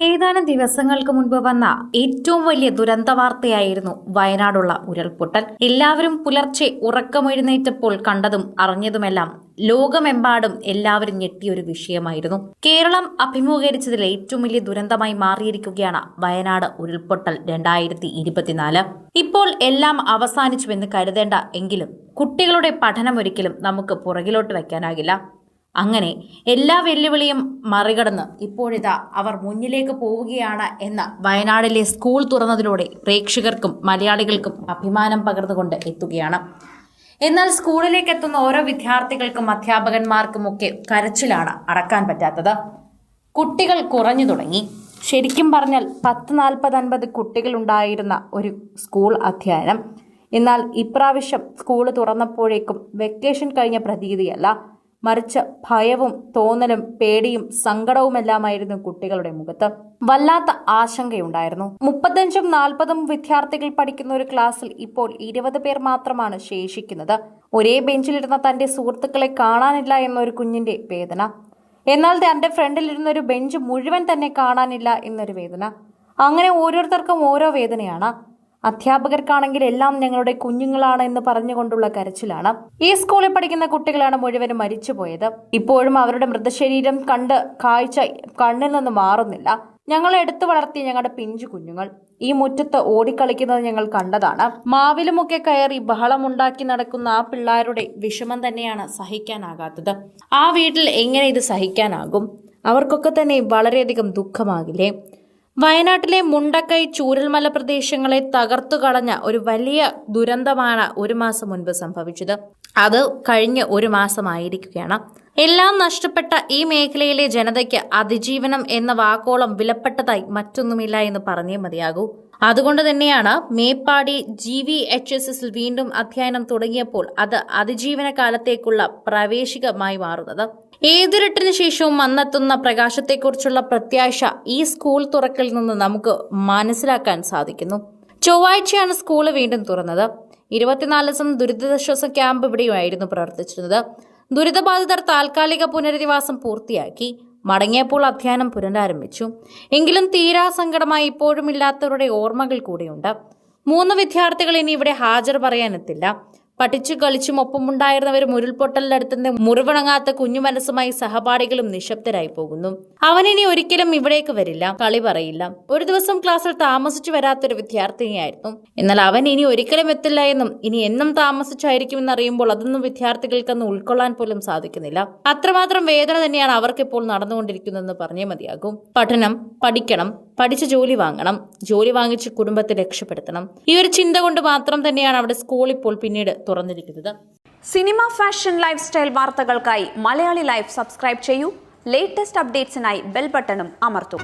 ഏതാനും ദിവസങ്ങൾക്ക് മുൻപ് വന്ന ഏറ്റവും വലിയ ദുരന്ത വാർത്തയായിരുന്നു വയനാടുള്ള ഉരുൾപൊട്ടൽ. എല്ലാവരും പുലർച്ചെ ഉറക്കമെഴുന്നേറ്റപ്പോൾ കണ്ടതും അറിഞ്ഞതുമെല്ലാം ലോകമെമ്പാടും എല്ലാവരും ഞെട്ടിയൊരു വിഷയമായിരുന്നു. കേരളം അഭിമുഖീകരിച്ചതിൽ ഏറ്റവും വലിയ ദുരന്തമായി മാറിയിരിക്കുകയാണ് വയനാട് ഉരുൾപൊട്ടൽ രണ്ടായിരത്തി ഇരുപത്തിനാല്. ഇപ്പോൾ എല്ലാം അവസാനിച്ചുവെന്ന് കരുതേണ്ട എങ്കിലും കുട്ടികളുടെ പഠനം ഒരിക്കലും നമുക്ക് പുറകിലോട്ട് വയ്ക്കാനാകില്ല. അങ്ങനെ എല്ലാ വെല്ലുവിളിയും മറികടന്ന് ഇപ്പോഴിതാ അവർ മുന്നിലേക്ക് പോവുകയാണ് എന്ന വയനാടിലെ സ്കൂൾ തുറന്നതിലൂടെ പ്രേക്ഷകർക്കും മലയാളികൾക്കും അഭിമാനം പകർന്നുകൊണ്ട് എത്തുകയാണ്. എന്നാൽ സ്കൂളിലേക്ക് എത്തുന്ന ഓരോ വിദ്യാർത്ഥികൾക്കും അധ്യാപകന്മാർക്കും ഒക്കെ കരച്ചിലാണ് അടക്കാൻ പറ്റാത്തത്. കുട്ടികൾ കുറഞ്ഞു തുടങ്ങി. ശരിക്കും പറഞ്ഞാൽ പത്ത് നാൽപ്പത് അൻപത് കുട്ടികളുണ്ടായിരുന്ന ഒരു സ്കൂൾ അധ്യയനം എന്നാൽ ഇപ്രാവശ്യം സ്കൂൾ തുറന്നപ്പോഴേക്കും വെക്കേഷൻ കഴിഞ്ഞ പ്രതീതിയല്ല. മറിച്ച് ഭയവും തോന്നലും പേടിയും സങ്കടവുമെല്ലാമായിരുന്നു കുട്ടികളുടെ മുഖത്ത്. വല്ലാത്ത ആശങ്കയുണ്ടായിരുന്നു. മുപ്പത്തഞ്ചും നാൽപ്പതും വിദ്യാർത്ഥികൾ പഠിക്കുന്ന ഒരു ക്ലാസ്സിൽ ഇപ്പോൾ ഇരുപത് പേർ മാത്രമാണ് ശേഷിക്കുന്നത്. ഒരേ ബെഞ്ചിലിരുന്ന തന്റെ സുഹൃത്തുക്കളെ കാണാനില്ല എന്നൊരു കുഞ്ഞിന്റെ വേദന. എന്നാൽ തന്റെ ഫ്രണ്ടിലിരുന്ന ഒരു ബെഞ്ച് മുഴുവൻ തന്നെ കാണാനില്ല എന്നൊരു വേദന. അങ്ങനെ ഓരോരുത്തർക്കും ഓരോ വേദനയാണ്. അധ്യാപകർക്കാണെങ്കിൽ എല്ലാം ഞങ്ങളുടെ കുഞ്ഞുങ്ങളാണ് എന്ന് പറഞ്ഞുകൊണ്ടുള്ള കരച്ചിലാണ്. ഈ സ്കൂളിൽ പഠിക്കുന്ന കുട്ടികളാണ് മുഴുവനും മരിച്ചുപോയത്. ഇപ്പോഴും അവരുടെ മൃതശരീരം കണ്ട് കാഴ്ച കണ്ണിൽ നിന്ന് മാറുന്നില്ല. ഞങ്ങളെ എടുത്തു വളർത്തിയ ഞങ്ങളുടെ പിഞ്ചു കുഞ്ഞുങ്ങൾ. ഈ മുറ്റത്ത് ഓടിക്കളിക്കുന്നത് ഞങ്ങൾ കണ്ടതാണ്. മാവിലുമൊക്കെ കയറി ബഹളമുണ്ടാക്കി നടക്കുന്ന ആ പിള്ളേരുടെ വിഷമം തന്നെയാണ് സഹിക്കാനാകാത്തത്. ആ വീട്ടിൽ എങ്ങനെ ഇത് സഹിക്കാനാകും? അവർക്കൊക്കെ തന്നെ വളരെയധികം ദുഃഖമാകില്ലേ? വയനാട്ടിലെ മുണ്ടക്കൈ ചൂരൽമല പ്രദേശങ്ങളെ തകർത്തു കളഞ്ഞ ഒരു വലിയ ദുരന്തമാണ് ഒരു മാസം മുൻപ് സംഭവിച്ചത്. അത് കഴിഞ്ഞ് ഒരു മാസമായിരിക്കുകയാണ്. എല്ലാം നഷ്ടപ്പെട്ട ഈ മേഖലയിലെ ജനതയ്ക്ക് അതിജീവനം എന്ന വാക്കോളം വിലപ്പെട്ടതായി മറ്റൊന്നുമില്ല എന്ന് പറഞ്ഞേ മതിയാകൂ. അതുകൊണ്ട് തന്നെയാണ് Meppadi G V H S എസിൽ വീണ്ടും അധ്യയനം തുടങ്ങിയപ്പോൾ അത് അതിജീവന കാലത്തേക്കുള്ള പ്രവേശികമായി മാറുന്നത്. ഏതിരട്ടിന് ശേഷവും വന്നെത്തുന്ന പ്രകാശത്തെക്കുറിച്ചുള്ള പ്രത്യാശ ഈ സ്കൂൾ തുറക്കിൽ നിന്ന് നമുക്ക് മനസ്സിലാക്കാൻ സാധിക്കുന്നു. ചൊവ്വാഴ്ചയാണ് സ്കൂൾ വീണ്ടും തുറന്നത്. ഇരുപത്തിനാല് ദിവസം ദുരിതാശ്വാസ ക്യാമ്പ് ഇവിടെയുമായിരുന്നു പ്രവർത്തിച്ചിരുന്നത്. ദുരിതബാധിതർ താൽക്കാലിക പുനരധിവാസം പൂർത്തിയാക്കി. മടങ്ങിയപ്പോൾ അധ്യയനം പുനരാരംഭിച്ചു. എങ്കിലും തീരാ സങ്കടമായി ഇപ്പോഴും ഇല്ലാത്തവരുടെ ഓർമ്മകൾ കൂടിയുണ്ട്. മൂന്ന് വിദ്യാർത്ഥികൾ ഇനി ഇവിടെ ഹാജർ പറയാനെത്തില്ല. പഠിച്ചു കളിച്ചും ഒപ്പമുണ്ടായിരുന്നവരും ഉരുൾപൊട്ടലിനടുത്തുനിന്ന് മുറിവണങ്ങാത്ത കുഞ്ഞു മനസ്സുമായി സഹപാഠികളും നിശബ്ദരായി പോകുന്നു. അവനിനി ഒരിക്കലും ഇവിടേക്ക് വരില്ല. കളി പറയില്ല. ഒരു ദിവസം ക്ലാസ്സിൽ താമസിച്ചു വരാത്തൊരു വിദ്യാർത്ഥിനിയായിരുന്നു. എന്നാൽ അവൻ ഇനി ഒരിക്കലും എത്തില്ല എന്നും ഇനി എന്നും താമസിച്ചായിരിക്കും എന്നറിയുമ്പോൾ അതൊന്നും വിദ്യാർത്ഥികൾക്കൊന്ന് ഉൾക്കൊള്ളാൻ പോലും സാധിക്കുന്നില്ല. അത്രമാത്രം വേദന തന്നെയാണ് അവർക്കിപ്പോൾ നടന്നുകൊണ്ടിരിക്കുന്നതെന്ന് പറഞ്ഞേ മതിയാകും. പഠനം പഠിക്കണം പഠിച്ച് ജോലി വാങ്ങണം. ജോലി വാങ്ങിച്ച് കുടുംബത്തെ രക്ഷപ്പെടുത്തണം. ഈ ഒരു ചിന്ത കൊണ്ട് മാത്രം തന്നെയാണ് അവിടെ സ്കൂൾ ഇപ്പോൾ പിന്നീട് തുറന്നിരിക്കുന്നത്. സിനിമ ഫാഷൻ ലൈഫ് സ്റ്റൈൽ വാർത്തകൾക്കായി മലയാളി ലൈഫ് സബ്സ്ക്രൈബ് ചെയ്യൂ. ലേറ്റസ്റ്റ് അപ്ഡേറ്റ്സിനായി ബെൽ ബട്ടണും അമർത്തും.